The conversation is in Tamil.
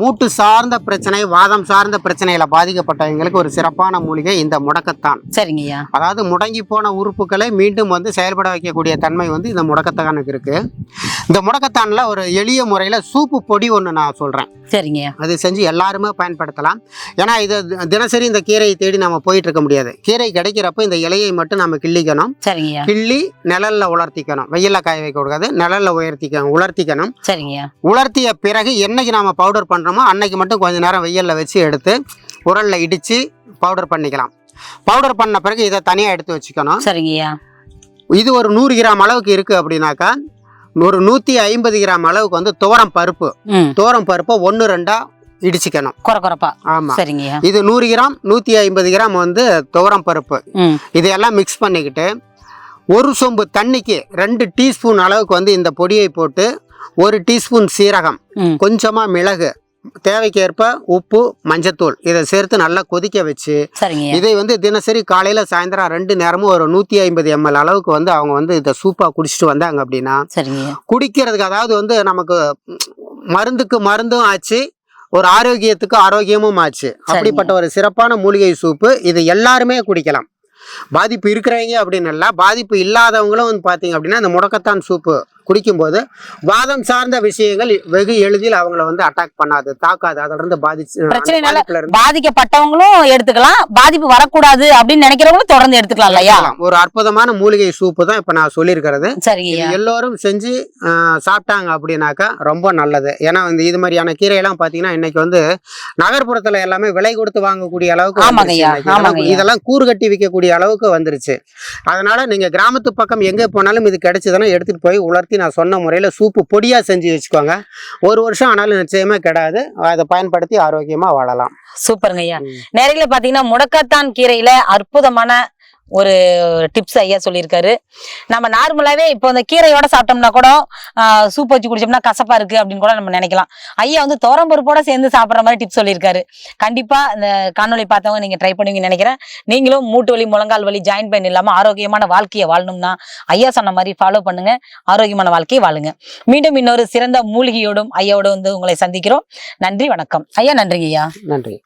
மூட்டு சார்ந்த பிரச்சனை வாதம் சார்ந்த பிரச்சனையில பாதிக்கப்பட்டவங்களுக்கு ஒரு சிறப்பான மூலிகை இந்த முடக்கத்தான். சரிங்க ஐயா அதாவது முடங்கி போன உறுப்புகளை மீண்டும் வந்து செயல்பட வைக்கக்கூடிய தன்மை வந்து இந்த முடக்கத்தானுக்கு இருக்கு. இந்த முடக்கத்தானில் ஒரு எளிய முறையில் சூப்பு பொடி ஒன்று நான் சொல்கிறேன் சரிங்க. அது செஞ்சு எல்லாருமே பயன்படுத்தலாம். ஏன்னா இது தினசரி இந்த கீரையை தேடி நம்ம போயிட்டு இருக்க முடியாது. கீரை கிடைக்கிறப்ப இந்த இலையை மட்டும் நம்ம கிள்ளிக்கணும். சரிங்க. கிள்ளி நிழல்ல உலர்த்திக்கணும். வெயில்ல காய வைக்க கூடாது. நிழல்ல உயர்த்திக்கணும் உலர்த்திக்கணும். சரிங்க. உலர்த்திய பிறகு என்னைக்கு நாம பவுடர் பண்றோமோ அன்னைக்கு மட்டும் கொஞ்ச நேரம் வெயில்ல வச்சு எடுத்து உரல்ல இடிச்சு பவுடர் பண்ணிக்கலாம். பவுடர் பண்ண பிறகு இதை தனியாக எடுத்து வச்சுக்கணும். சரிங்க. ஐயா இது ஒரு நூறு கிராம் அளவுக்கு இருக்கு அப்படின்னாக்கா ஒரு நூற்றி ஐம்பது கிராம் அளவுக்கு வந்து துவரம் பருப்பு. துவரம் பருப்பை ஒன்று ரெண்டா இடிச்சுக்கணும். குறை குறைப்பா ஆமாம் சரிங்க. இது நூறு கிராம் நூற்றி ஐம்பது கிராம் வந்து துவரம் பருப்பு. இதையெல்லாம் மிக்ஸ் பண்ணிக்கிட்டு ஒரு சொம்பு தண்ணிக்கு ரெண்டு டீஸ்பூன் அளவுக்கு வந்து இந்த பொடியை போட்டு ஒரு டீஸ்பூன் சீரகம் கொஞ்சமாக மிளகு தேவைக்கேற்ப உப்பு மஞ்சத்தூள் இதை சேர்த்து நல்லா கொதிக்க வச்சு இதை வந்து தினசரி காலையில் சாயந்தரம் ரெண்டு நேரமும் ஒரு நூற்றி ஐம்பது எம்எல் அளவுக்கு வந்து அவங்க வந்து இதை சூப்பாக குடிச்சிட்டு வந்தாங்க அப்படின்னா குடிக்கிறதுக்கு அதாவது வந்து நமக்கு மருந்துக்கு மருந்தும் ஆச்சு ஒரு ஆரோக்கியத்துக்கு ஆரோக்கியமும் ஆச்சு. அப்படிப்பட்ட ஒரு சிறப்பான மூலிகை சூப்பு இது எல்லாருமே குடிக்கலாம். பாதிப்பு இருக்கிறவங்க அப்படின்னு இல்லை பாதிப்பு இல்லாதவங்களும் வந்து பார்த்தீங்க அப்படின்னா இந்த முடக்கத்தான் சூப்பு குடிக்கும்போது வாதம் சார்ந்த விஷயங்கள் வெகு எளிதில் அவங்கள வந்து அட்டாக் பண்ணாது தாக்காது. அதிலிருந்து பாதிச்சு பிரச்சனைனால பாதிக்கப்பட்டவங்களும் எடுத்துக்கலாம். பாதிப்பு வரக்கூடாது அப்படின்னு நினைக்கிறவங்களும் தொடர்ந்து எடுத்துக்கலாம் இல்லையா. ஒரு அற்புதமான மூலிகை சூப்பு தான் இப்போ நான் சொல்லியிருக்கிறது. ஐயா. எல்லோரும் செஞ்சு சாப்பிட்டாங்க அப்படின்னாக்கா ரொம்ப நல்லது. ஏன்னா வந்து இது மாதிரியான கீரையெல்லாம் பார்த்தீங்கன்னா இன்னைக்கு வந்து நகர்ப்புறத்துல எல்லாமே விலை கொடுத்து வாங்கக்கூடிய அளவுக்கு. இதெல்லாம் கூறு கட்டி விற்கக்கூடிய அளவுக்கு வந்துருச்சு. அதனால நீங்க கிராமத்து பக்கம் எங்கே போனாலும் இது கிடைச்சதுன்னா எடுத்துட்டு போய் உலர்த்தி நான் சொன்ன முறையில் சூப்பு பொடியா செஞ்சு வச்சுக்கோங்க. ஒரு வருஷம் ஆனாலும் நிச்சயமா கிடையாது அதை பயன்படுத்தி ஆரோக்கியமா வாழலாம். சூப்பருங்க ஐயா. நேரில பாத்தீங்கன்னா முடக்கத்தான் கீரையில அற்புதமான ஒரு டிப்ஸ் ஐயா சொல்லியிருக்காரு. நம்ம நார்மலாவே இப்போ இந்த கீரையோட சாப்பிட்டோம்னா கூட சூப் வச்சு குடிச்சோம்னா கசப்பா இருக்கு அப்படின்னு கூட நம்ம நினைக்கலாம். ஐயா வந்து தோரம்பருப்போட சேர்ந்து சாப்பிட்ற மாதிரி டிப்ஸ் சொல்லியிருக்காரு. கண்டிப்பா இந்த காணொலி பார்த்தவங்க நீங்க ட்ரை பண்ணுவீங்கன்னு நினைக்கிறேன். நீங்களும் மூட்டு வலி முழங்கால் வலி ஜாயின் பெயின் இல்லாம ஆரோக்கியமான வாழ்க்கையை வாழணும்னா ஐயா சொன்ன மாதிரி ஃபாலோ பண்ணுங்க. ஆரோக்கியமான வாழ்க்கையை வாழுங்க. மீண்டும் இன்னொரு சிறந்த மூலிகையோடும் ஐயாவோட வந்து உங்களை சந்திக்கிறோம். நன்றி வணக்கம். ஐயா நன்றி ஐயா. நன்றி.